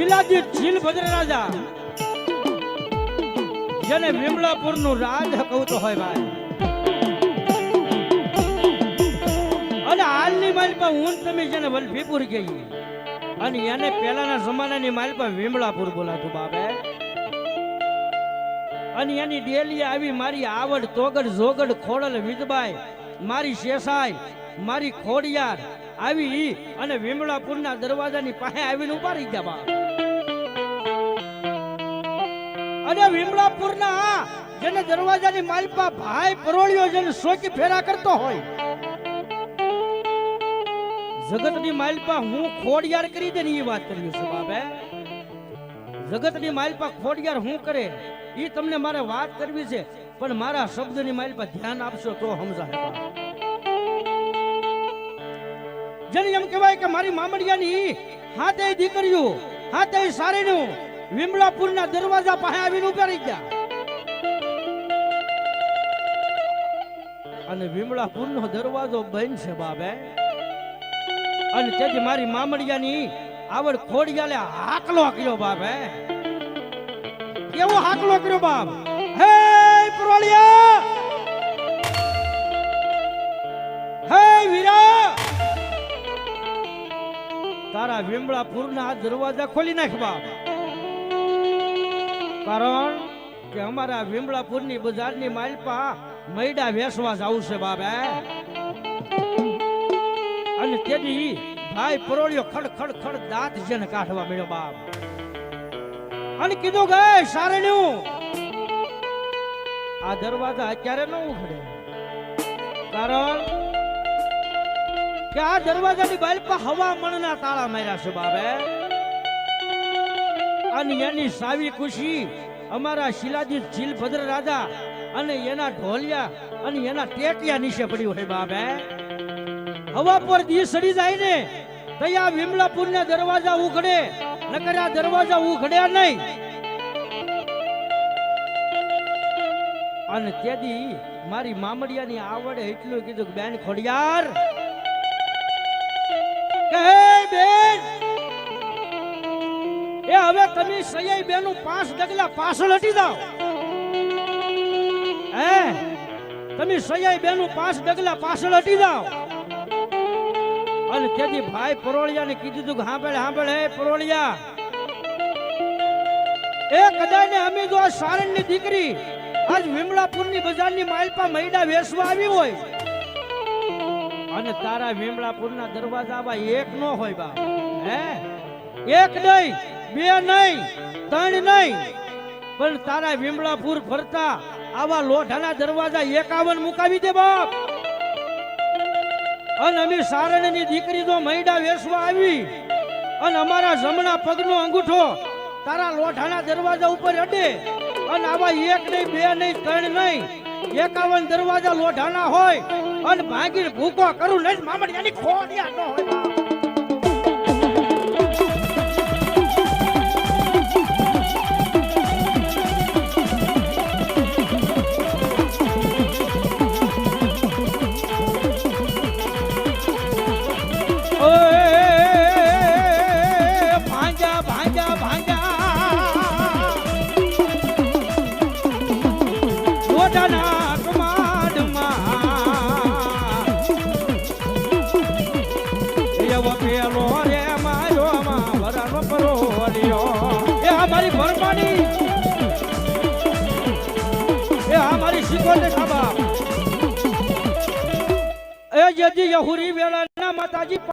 શિલાજીત શીલ ભદ્ર રાજા જેને વિમળાપુરનું રાજ કહું હોય ભાઈ. અને હાલની માલ પર હું તમે જેને વલભીપુર ગઈ અને એને પહેલાના જમાનાની માલ પર વિમલાપુર બોલાતું બાબે અને એની ડેલી આવી મારી આવડ, તોગડ જોગડ ખોડલ વિધબાઈ મારી શેષાઈ મારી ખોડિયાર, આવી અને વિમળાપુરના દરવાજાની પાસે આવીને ઊભા રહી ગયા બા અને વિમળાપુરના જેને દરવાજાની માલપા ભાઈ પરોળિયો જેને સોકી ફેરા કરતો હોય, જગતની માલપા હું ખોડિયાર કરી દે ને એ વાત કરી છે બાબે જગતની માલપા ખોડિયાર હું કરે એ તમને મારે વાત કરવી છે, પણ મારા શબ્દની માલપા ધ્યાન આપશો તો સમજાય જેને એમ કહેવાય કે મારી મામડિયાની હાથે દીકરીઓ, હાથે સારીનું વિમલાપુરના દરવાજા પાસે આવીને ઊભા રહી ગયા. અને વિમળાપુરનો દરવાજો બંધ છે બાબે. અને તેથી મારી મામડિયાની આવડ ખોડિયાલે હાકલો કર્યો બાબે. કેવો હાકલો કર્યો બાપ? હે પ્રોળિયા! હે વીરા! તારા વિમળાપુરના દરવાજા ખોલી નાખ બાપ. કારણ કે અમારા વિમળાપુરની બજારની માલપા મૈડા વેસવા જવું છે બાબે. અને તેથી ભાઈ પરોળ્યો ખડ ખડ ખડ દાંત જેને કાઢવા મળ્યો બાપ. અને કીધું કે સારણ્યું, આ દરવાજા અત્યારે ન ઉઘડે. કારણ કે આ દરવાજાની બાલપા હવામણના હવા મણના તાળા માર્યા છે બાબે. અને એની સાવી ખુશી અમારા શિલાજીત જીલભદ્ર રાજા અને એના ઢોલિયા અને એના ટેટિયા નીચે પડ્યું હોય બાબે હવા પર દી સડી જાય ને તૈયા વિમલાપુર ના દરવાજા ઉઘડે, નકર આ દરવાજા ઉઘડ્યા નહીં. અને તેથી મારી મામડિયાની આવડે એટલું કીધું બેન ખોડિયાર બેન એ હવે તમે સૈયાઈ બેનું પાંચ ડગલા પાછળ હટી જાઓ. હે? તમે સૈયાઈ બેનું પાંચ ડગલા પાછળ હટી જાઓ. અને તેથી ભાઈ પરોળિયાને કીધું તું કે હાંભળે, હાંભળ, હે પરોળિયા. એ કદાચ અમે જો સારણની દીકરી આજ વિમળાપુરની બજારની માલપા મૈડા વેસવા આવી હોય. અને તારા વિમળાપુરના દરવાજા એક નો હોય બા હે? એક નહીં. બે નહીં, ત્રણ નહીં. પણ તારા વિમળાપુર ફરતા આવા લોઢાના દરવાજા એકાવન મુકાવી દે બાપ. અને અમે સારણની દીકરી તો મૈડા વેસવા આવી, અને અમારા જમણા પગનો અંગૂઠો તારા લોઢાના દરવાજા ઉપર અડે, અને આવા એક નહીં, બે નહીં, ત્રણ નહીં, એકાવન દરવાજા લોઢાના હોય, અને ભાગી ભૂકો કરું, નહીં મામડિયાની ખોડિયા ન હોય લોઢાના કમાડમાં એવો પેલો રે માયો માં વરાનો પરોલિયો એ અમારી મારી ભરમાની એ મારી ખાબા એ માતાજી